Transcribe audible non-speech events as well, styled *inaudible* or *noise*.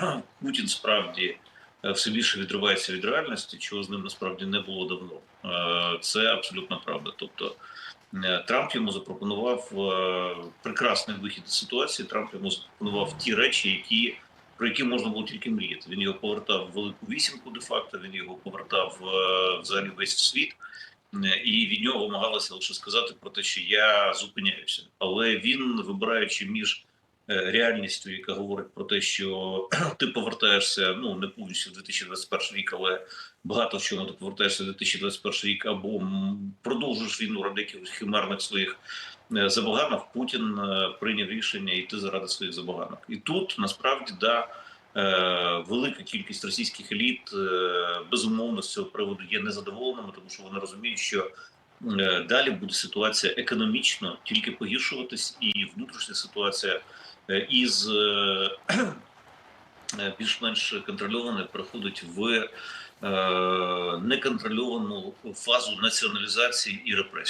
*coughs* Путін справді е, все більше відривається від реальності, чого з ним насправді не було давно. Е, Це абсолютно правда. Тобто е, Трамп йому запропонував прекрасний вихід із ситуації. Трамп йому запропонував ті речі, які про які можна було тільки мріяти. Він його повертав в велику вісімку, де факто. Він його повертав взагалі весь світ. І від нього вимагалося лише сказати про те, що я зупиняюся, але він, вибираючи між реальністю, яка говорить про те, що *clears throat* ти повертаєшся ну не повністю в 2021 рік, але багато в чому ти повертаєшся в 2021 рік, або продовжуєш війну ради якихось химерних своїх е, забаганок. Путін е, прийняв рішення йти заради своїх забаганок. І тут насправді да. е, Велика кількість російських еліт е, безумовно з цього приводу є незадоволеними, тому що вони розуміють, що е, далі буде ситуація економічно тільки погіршуватись, і внутрішня ситуація е, із е, е, *clears throat* більш-менш контрольоване переходить в е, неконтрольовану фазу націоналізації і репресій.